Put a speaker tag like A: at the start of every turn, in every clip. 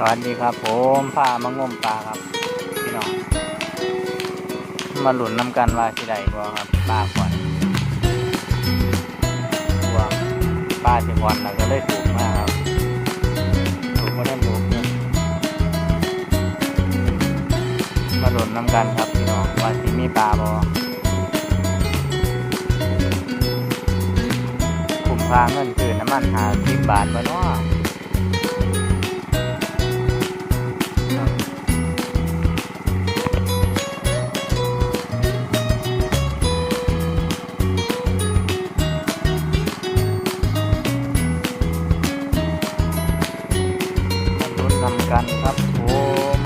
A: สวัสดีครับ ผมพามางมปลาครับพี่น้องมาหลุนน้ำกันว่าสิได้บ่ครับปลาก่อนตัวปลาสิก่อนแล้วก็เลยถูกมากครับถูกมาได้ถูกเนี่ยมาหลุนน้ำกันครับพี่น้องว่าสิมีปลาบ่คุ้มค่าเงินคืนน้ำมันหาสิบบาทบ่เนาะ ครับผม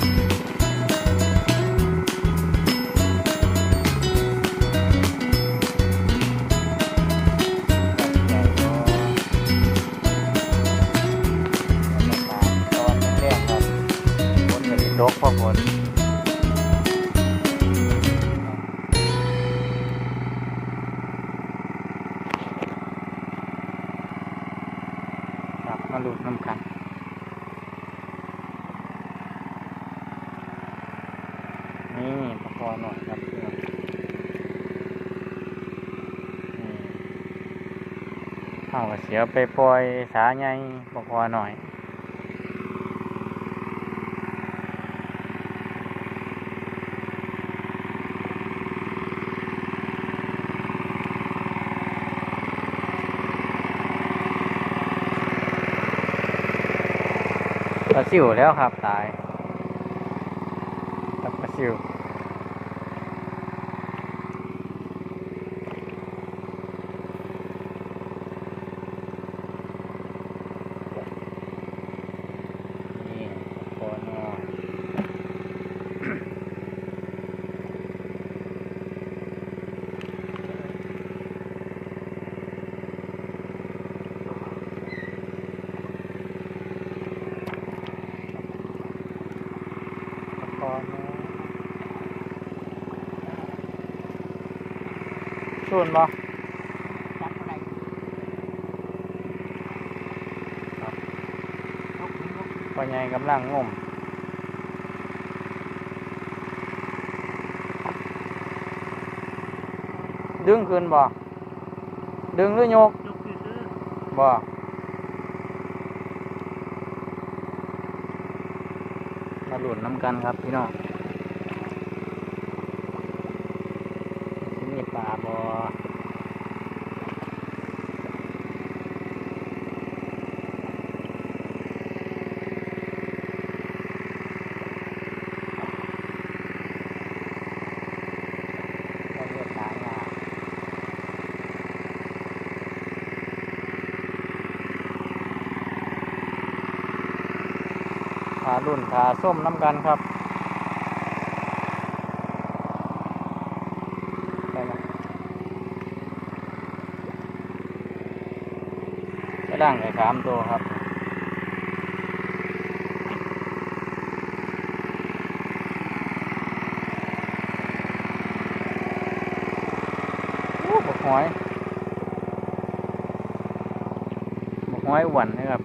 A: ใหญ่ๆก็บรรยากาศตอนแรกครับฝน อหน่อยครับเอาเสียไปปล่อยสาใหญ่ตะกอหน่อยปลาซิวแล้วครับตายปลาซิว นี่โคนงอโคนงอ สูนบ่
B: จับอะไรนกนก
A: พ่อใหญ่กำลังงมดึงขึ้นบ่ ดึงหรือยก
B: นกซื้อ
A: บ่มาหลุนน้ำกันครับพี่น้องสิมีปลาบ่เราเลือกหางา ทา รุ่นทาส้มน้ำกันครับได้ไหมไปล่างไอ้สามตัวครับโอ้บกหอยบกหอยอ้วนนะครับ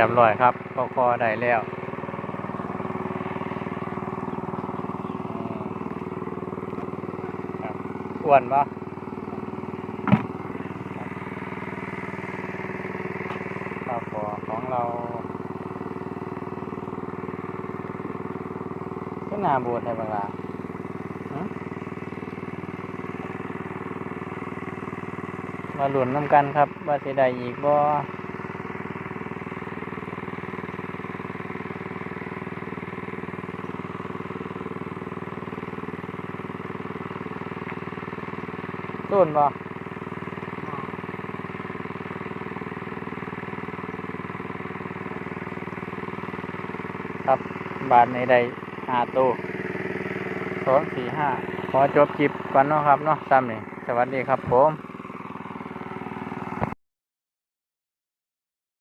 A: รียบร้อยครับก็คอได้แล้วอ้วนปะข้าวปอของเราก็นาบูดในเวลาหึมาหลุนน้ำกันครับ ว่าสิได้อีกบ่ ต้นบ่ครับบาทในใดหาตู้สองสี่ห้าขอจบคลิปก่อนเนาะครับเนาะซ้ำนี่สวัสดีครับผม